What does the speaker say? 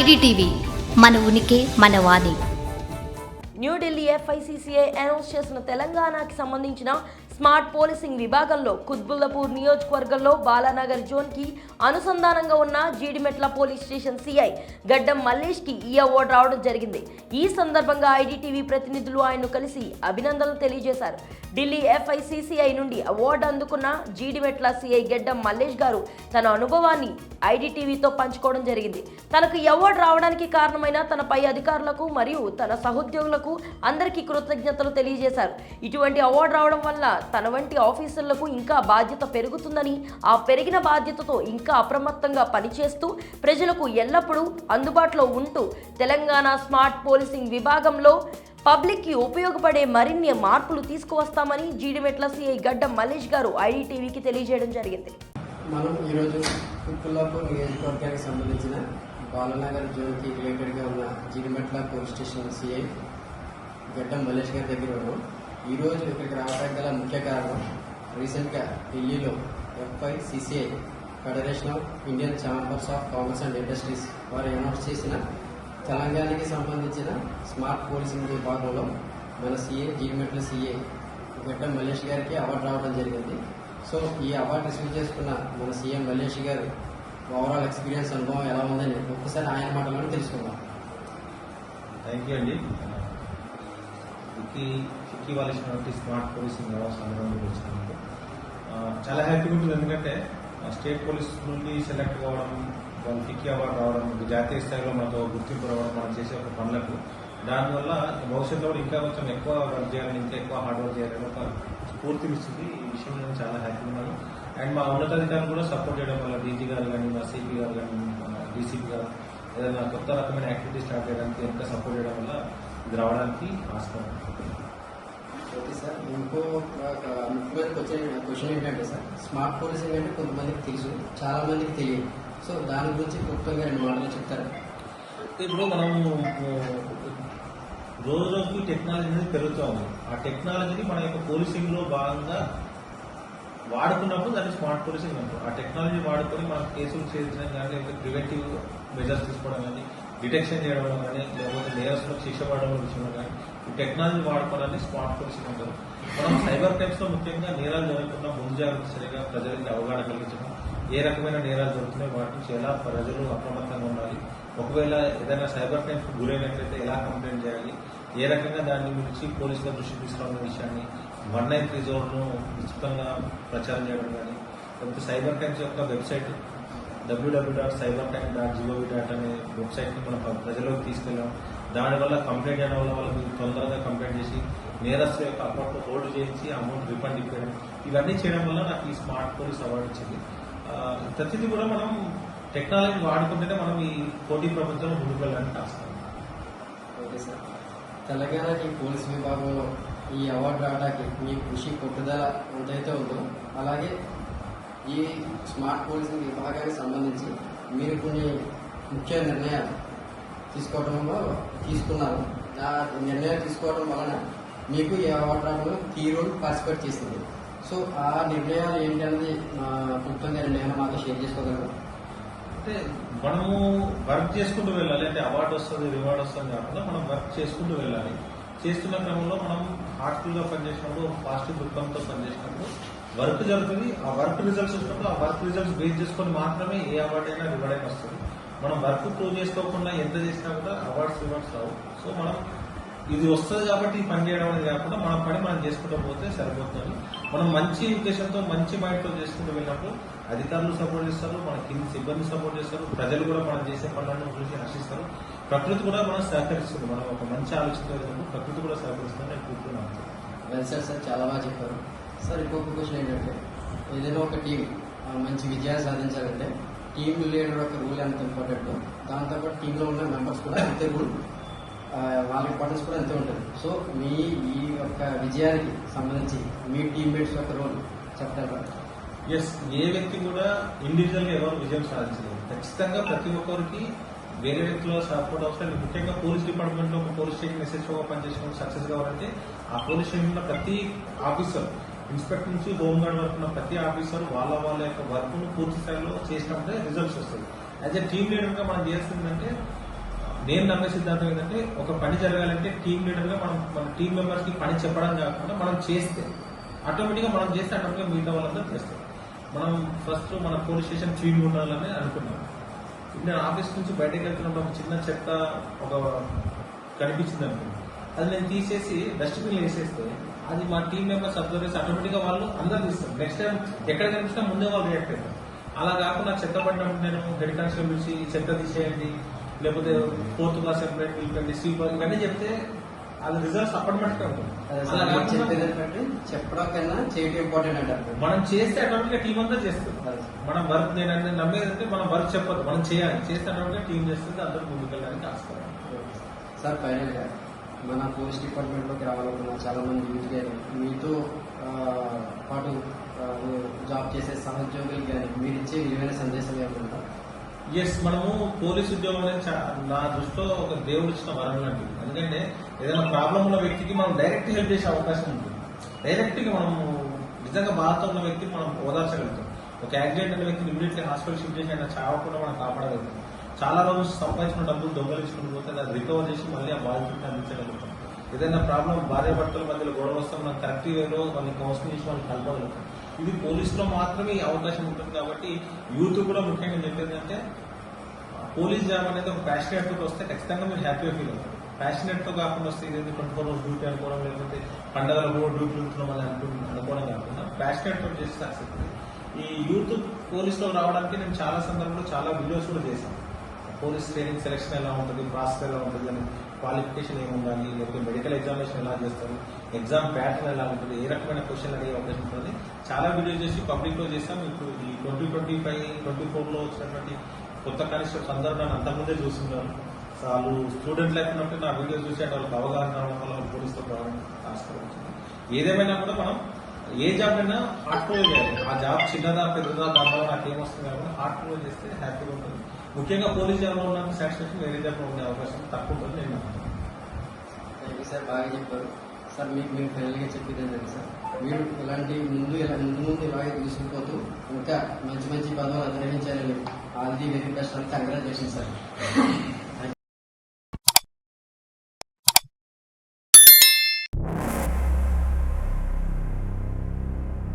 IDTV మన ఉనికి మన వాణి. న్యూఢిల్లీ ఎఫ్ఐసిసిఐ అనౌన్స్ చేసిన తెలంగాణకి సంబంధించిన స్మార్ట్ పోలీసింగ్ విభాగంలో కుత్బుల్లాపూర్ నియోజకవర్గంలో బాలానగర్ జోన్కి అనుసంధానంగా ఉన్న జీడిమెట్ల పోలీస్ స్టేషన్ సిఐ గడ్డం మల్లేష్కి ఈ అవార్డు రావడం జరిగింది. ఈ సందర్భంగా ఐడిటీవీ ప్రతినిధులు ఆయన్ను కలిసి అభినందనలు తెలియజేశారు. ఢిల్లీ ఎఫ్ఐసిసిఐ నుండి అవార్డు అందుకున్న జీడిమెట్ల సిఐ గెడ్డం మల్లేష్ గారు తన అనుభవాన్ని ఐడిటీవీతో పంచుకోవడం జరిగింది. తనకు అవార్డు రావడానికి కారణమైన తన పై అధికారులకు మరియు తన సహోద్యోగులకు అందరికీ కృతజ్ఞతలు తెలియజేశారు. ఇటువంటి అవార్డు రావడం వల్ల తన వంటి ఆఫీసర్లకు ఇంకా బాధ్యత పెరుగుతుందని ఆ పెరిగిన బాధ్యతతో ఇంకా అప్రమత్తంగా పనిచేస్తూ ప్రజలకు ఎల్లప్పుడూ అందుబాటులో ఉంటూ తెలంగాణ స్మార్ట్ పోలీసింగ్ విభాగంలో పబ్లిక్కి ఉపయోగపడే మరిన్ని మార్పులు తీసుకువస్తామని జీడిమెట్ల సిఐ గడ్డ మల్లేష్ గారు ఐడిటీవీకి తెలియజేయడం జరిగింది. మనం ఈరోజు కుక్కులాపూర్ నియోజకవర్గానికి సంబంధించిన బాలనగర్ జ్యోతి రిలేటెడ్గా ఉన్న జీడిమెట్ల పోలీస్ స్టేషన్ సిఐ గడ్డం మల్లేష్ గారి దగ్గర ఉన్నాం. ఈరోజు ఇక్కడికి రావడానికి గల ముఖ్య కారణం రీసెంట్గా ఢిల్లీలో FI CCI federation of Indian chambers of commerce and industries వారు అనౌన్స్ చేసిన తెలంగాణకి సంబంధించిన స్మార్ట్ పోలీసింగ్ విభాగంలో మన సీఏ జీడిమెట్ల సీఏ గడ్డ మల్లేష్ గారికి అవార్డు రావడం జరిగింది. సో ఈ అవార్డు రిసీవ్ చేసుకున్న మన సీఎం మల్లేష్ గారు ఓవరాల్ ఎక్స్పీరియన్స్ అనుభవం ఎలా ఉందని ఒక్కసారి ఆయన మాటలను తెలుసుకుందాం. థ్యాంక్ యూ అండి. విక్కీ వాళ్ళు ఇచ్చినటువంటి స్మార్ట్ పోలీసింగ్ అవార్డ్స్ అందరం వచ్చినందుకు చాలా హ్యాపీగా ఉంటుంది. ఎందుకంటే స్టేట్ పోలీస్ నుండి సెలెక్ట్ కావడం వాళ్ళు ఫిక్కీ అవార్డు రావడం జాతీయ స్థాయిలో మనతో గుర్తింపు రావడం మనం చేసే ఒక పనులకు దానివల్ల భవిష్యత్తులో కూడా ఇంకా కొంచెం ఎక్కువ వర్క్ చేయాలని ఇంకా ఎక్కువ హార్డ్ వర్క్ చేయాలని ఒక స్ఫూర్తినిస్తుంది ఈ విషయం నేను చాలా హ్యాపీగా ఉన్నాను. అండ్ మా ఉన్నతాధికారులు కూడా సపోర్ట్ చేయడం వల్ల డీజీ గారు కానీ మా సిపి గారు కానీ డీసీపీ గారు ఏదైనా కొత్త రకమైన యాక్టివిటీ స్టార్ట్ చేయడానికి ఎంత సపోర్ట్ చేయడం వల్ల ఇది రావడానికి ఆస్కారం. ఓకే సార్ ఇంకో ముఖ్యమైన క్వశ్చన్ క్వశ్చన్ ఏంటంటే సార్ స్మార్ట్ పోలీసింగ్ అంటే కొంతమందికి తెలుసు చాలా మందికి తెలియదు. సో దాని గురించి క్లుప్తంగా రెండు మాటలు చెప్తారు? ఇప్పుడు మనం రోజు రోజుకి టెక్నాలజీ అనేది పెరుగుతూ ఉంది. ఆ టెక్నాలజీని మన యొక్క పోలీసింగ్లో భాగంగా వాడుకున్నప్పుడు దాన్ని స్మార్ట్ పోలీసింగ్ అంటారు. ఆ టెక్నాలజీ వాడుకొని మనం కేసులు చేయించడం కానీ లేకపోతే ప్రివెంటివ్ మెజర్స్ తీసుకోవడం కానీ డిటెక్షన్ చేయడం కానీ లేకపోతే నేరస్తులకు శిక్ష పడడం విషయంలో కానీ టెక్నాలజీ వాడుకోవాలని స్మార్ట్ ఫోన్స్ ఉంటారు మనం సైబర్ క్రైమ్స్లో ముఖ్యంగా నేరాలు జరగకుండా ముందు జాగ్రత్త సరిగా ప్రజలకి అవగాహన కలిగించడం ఏ రకమైన నేరాలు జరుగుతున్నాయి వాటి నుంచి ఎలా ప్రజలు అప్రమత్తంగా ఉండాలి ఒకవేళ ఏదైనా సైబర్ క్రైమ్స్ గురైనట్లయితే ఎలా కంప్లైంట్ చేయాలి ఏ రకంగా దాని గురించి పోలీసుల దృష్టికి తీసుకురావాలనే విషయాన్ని వన్ నైన్ త్రీ జోన్ను విస్తృతంగా ప్రచారం చేయడం కానీ లేకపోతే సైబర్ క్రైమ్స్ యొక్క website W W dot cyber crime dot G O V dot అనే వెబ్సైట్ని మనం ప్రజలకు తీసుకెళ్ళాం దానివల్ల కంప్లైంట్ చేయడం వల్ల వాళ్ళకి తొందరగా కంప్లైంట్ చేసి నేరస్తు యొక్క అకౌంట్ హోల్డ్ చేయించి అమౌంట్ రిఫండ్ ఇవ్వడం ఇవన్నీ చేయడం వల్ల నాకు ఈ స్మార్ట్ పోలీస్ అవార్డు వచ్చింది ప్రతిదీ కూడా మనం టెక్నాలజీ వాడుకుంటేనే మనం ఈ పోటీ ప్రపంచంలో ముందుకు వెళ్ళడానికి ఓకే సార్. తెలంగాణకి పోలీస్ విభాగంలో ఈ అవార్డు రావడానికి మీ కృషి పట్టుదల ఎంతైతే ఉందో అలాగే ఈ స్మార్ట్ పోలీసింగ్ విభాగానికి సంబంధించి మీరు కొన్ని ముఖ్య నిర్ణయాలు తీసుకోవడంలో తీసుకున్నారు. ఆ నిర్ణయం తీసుకోవడం వలన మీకు ఈ అవార్డు రావడంలో కీ రోల్ పార్టిసిపేట్ చేసింది. సో ఆ నిర్ణయాలు ఏంటన్నది మా క్లుప్తంగా నిర్ణయాలు మాతో షేర్ చేసుకోగలరు అంటే మనము వర్క్ చేసుకుంటూ వెళ్ళాలి. అంటే అవార్డు వస్తుంది రివార్డ్ వస్తుంది కాకుండా మనం వర్క్ చేసుకుంటూ వెళ్ళాలి. చేస్తున్న క్రమంలో మనం హార్ట్ఫుల్గా పనిచేసినప్పుడు పాజిటివ్ దృక్పథంతో పనిచేసినప్పుడు వర్క్ జరుగుతుంది. ఆ వర్క్ రిజల్ట్స్ వచ్చినప్పుడు ఆ వర్క్ రిజల్ట్స్ బేస్ చేసుకొని మాత్రమే ఏ అవార్డు అయినా రివార్డ్ అయినా వస్తుంది. మనం వర్క్ ప్రూవ్ చేసుకోకుండా ఎంత చేసినా కూడా అవార్డ్స్ రివార్డ్స్ రావు. సో మనం ఇది వస్తుంది కాబట్టి పని చేయడం అనేది కాకుండా మన పని మనం చేసుకుంటూ పోతే సరిపోతుంది. మనం మంచి ఉద్దేశంతో మంచి మైండ్తో చేసుకుంటూ వెళ్ళినప్పుడు అధికారులు సపోర్ట్ చేస్తారు మన కింది సిబ్బంది సపోర్ట్ చేస్తారు ప్రజలు కూడా మనం చేసే పనులను చూసి హర్షిస్తారు ప్రకృతి కూడా మనం సహకరిస్తుంది. మనం ఒక మంచి ఆలోచన ప్రకృతి కూడా సహకరిస్తుందని నేను కూర్చున్నాను వెల్ సార్ సార్ చాలా బాగా చెప్పారు. సార్ ఇంకొక క్వశ్చన్ ఏంటంటే ఏదైనా ఒక టీం మంచి విజయాన్ని సాధించాలంటే టీమ్ లీడర్ యొక్క రూల్ ఎంత ఇంపార్టెంట్ దాంతోపాటు టీంలో ఉన్న మెంబర్స్ కూడా అంతే రూల్ వాళ్ళ ఇంపార్టెన్స్ కూడా అంతే ఉంటుంది. సో మీ ఈ యొక్క విజయానికి సంబంధించి మీ టీమ్మేట్స్ యొక్క రోల్ చెప్తారా ఎస్ ఏ వ్యక్తి కూడా ఇండివిజువల్ ఎవరు విజయం సాధించలేదు. ఖచ్చితంగా ప్రతి ఒక్కరికి వేరే వ్యక్తుల సపోర్ట్ అవసరం ముఖ్యంగా పోలీస్ డిపార్ట్మెంట్లో ఒక పోలీస్ స్టేషన్ ఎస్హెచ్ఓ పనిచేసిన సక్సెస్ కావాలంటే ఆ పోలీస్ స్టేషన్లో ప్రతి ఆఫీసర్ ఇన్స్పెక్టర్ నుంచి హోంగార్డ్ వరకు ఉన్న ప్రతి ఆఫీసర్ వాళ్ళ వాళ్ళ యొక్క వర్క్ను పూర్తి స్థాయిలో చేసినప్పుడే రిజల్ట్స్ వస్తాయి. యాజ్ ఎ టీమ్ లీడర్గా మనం చేస్తుందంటే నేను నమ్మే సిద్ధాంతం ఏంటంటే ఒక పని జరగాలంటే టీం లీడర్గా మనం మన టీం మెంబర్స్కి పని చెప్పడం కాకుండా మనం చేస్తే ఆటోమేటిక్గా మనం చేస్తే ఆటోమేటిక్గా మిగతా వాళ్ళందరూ చేస్తారు. మనం ఫస్ట్ మన పోలీస్ స్టేషన్ క్లీన్ ఉండాలని అనుకున్నాం. నేను ఆఫీస్ నుంచి బయటకు వెళ్తున్నప్పుడు ఒక చిన్న చెత్త ఒక కనిపించింది అనుకోండి అది నేను తీసేసి డస్ట్బిన్ వేసేస్తే అది మా టీం మెంబర్స్ అబ్జర్వ్ చేసి ఆటోమేటిక్గా వాళ్ళు అందరు తీస్తారు. నెక్స్ట్ టైం ఎక్కడ కనిపిస్తున్నా ముందే వాళ్ళు రియాక్ట్ అవుతారు అలా కాకుండా చెత్త పడినప్పుడు నేను హెడ్ కానిస్టేబుల్ నుంచి చెత్త తీసేయండి లేకపోతే ఫోర్త్ క్లాస్ ఎంప్లాయ్ పిలిపండి స్వీపర్ ఇవన్నీ చెప్తే అది రిజల్ట్స్ అప్పటిమట్టుగా ఉంటుంది చెప్పేది చెప్పడం కన్నా చేయడం ఇంపార్టెంట్ అంటారు మనం చేస్తే ఆటోమేటిక్గా టీం అంతా చేస్తుంది. మనం వర్క్ నేను అంటే మనం వర్క్ చెప్పొద్దు మనం చేయాలి. చేస్తే ఆటోమేటిక్గా టీం చేస్తుంది అందరూ ముందుకెళ్ళడానికి ఆస్కారం. సార్. ఫైనల్గా మన పోలీస్ డిపార్ట్మెంట్లోకి రావాలనుకున్న చాలా మంది యూత్ గారు మీతో పాటు జాబ్ చేసే సహోద్యోగులు కానీ మీరు ఇచ్చే విలువైన సందేశం ఏమన్నా ఎస్ మనము పోలీస్ ఉద్యోగం అనేది చా- నా దృష్టిలో ఒక దేవుడు ఇచ్చిన వరం లాంటిది ఎందుకంటే ఏదైనా ప్రాబ్లం ఉన్న వ్యక్తికి మనం డైరెక్ట్ హెల్ప్ చేసే అవకాశం ఉంటుంది. డైరెక్ట్గా మనము నిజంగా బాధతో ఉన్న వ్యక్తి మనం ఓదార్చగలుగుతాం. ఒక యాక్సిడెంట్ అయిన వ్యక్తిని ఇమీడియట్లీ హాస్పిటల్ షిఫ్ట్ చేసి ఆయన చావకుండా మనం కాపాడగలుగుతాం. చాలా రోజులు సంపాదించిన డబ్బులు దొంగలించుకుని పోతే అది రికవర్ చేసి మళ్ళీ ఆ బాధితుడిని అందించగలుగుతాం ఏదైనా ప్రాబ్లం భార్య భర్తల మధ్యలో గొడవ వస్తే మనం కరెక్ట్ వేలో వాళ్ళని కౌన్సిలింగ్ చేసి మనం కలపగలుగుతాం. ఇది పోలీసులో మాత్రమే ఈ అవకాశం ఉంటుంది కాబట్టి యూత్ కూడా ముఖ్యంగా చెప్పేది అంటే పోలీస్ జాబ్ అనేది ఒక ప్యాషనేట్తో వస్తే ఖచ్చితంగా మీరు హ్యాపీగా ఫీల్ అవుతారు. ప్యాషనేట్తో కాకుండా వస్తే ఇదేంటి ట్వంటీ ఫోర్ అవర్స్ డ్యూటీ అనుకోవడం లేకపోతే పండగల కూడా డ్యూటీ ఉంటున్నాం అని అనుకోవడం కాకుండా ప్యాషనేట్తో చేస్తే సక్సెస్ ఈ యూత్ పోలీస్లో రావడానికి నేను చాలా సందర్భంలో చాలా వీడియోస్ కూడా చేశాను. పోలీస్ ట్రైనింగ్ సెలక్షన్ ఎలా ఉంటుంది ప్రాసెస్ ఎలా ఉంటుంది అని క్వాలిఫికేషన్ ఏముండాలి ఉండాలి లేకపోతే మెడికల్ ఎగ్జామినేషన్ ఎలా చేస్తారు ఎగ్జామ్ ప్యాటర్న్ ఎలా ఉంటుంది ఏ రకమైన క్వశ్చన్ అడిగే అవకాశం ఉంటుంది. చాలా వీడియోస్ చేసి పబ్లిక్లో చేసాం ఇప్పుడు ఈ ట్వంటీ ట్వంటీ ఫైవ్ ట్వంటీ ఫోర్లో వచ్చినటువంటి కొత్త కానిస్టేబుల్స్ అందరూ నన్ను అంతకుముందే చూస్తున్నారు. వాళ్ళు స్టూడెంట్ లైఫ్ నా వీడియోస్ చూసి వాళ్ళకి అవగాహన రావడం వల్ల పోలీస్తో రావడం ఏదేమైనా కూడా మనం ఏ జాబ్ అయినా హార్ట్ ఫుల్ చేయాలి ఆ జాబ్ చిన్నదా పెద్దదా దాంట్లో నాకు ఏమొస్తుంది కాబట్టి హార్ట్ ఫుల్ చేస్తే హ్యాపీగా ఉంటుంది. ముఖ్యంగా పోలీస్ జాబ్లో నాకు సాటిస్ఫాక్షన్ వేరే జాబ్లో ఉండే అవకాశం తక్కువ ఉంటుంది నేను థ్యాంక్ యూ సార్ బాగా చెప్పారు. సార్ మీకు మేము ఫైనల్గా చెప్పేది ఏంటంటే సార్ మీరు ఇలాంటి ముందు ఇలా ముందు ముందు ఇలాగే తీసుకుపోతూ ఇంకా మంచి మంచి పదవులు అధిరోహించాలని ఆల్ ది వెరీ బెస్ట్ అని కంగ్రాచులేషన్ సార్.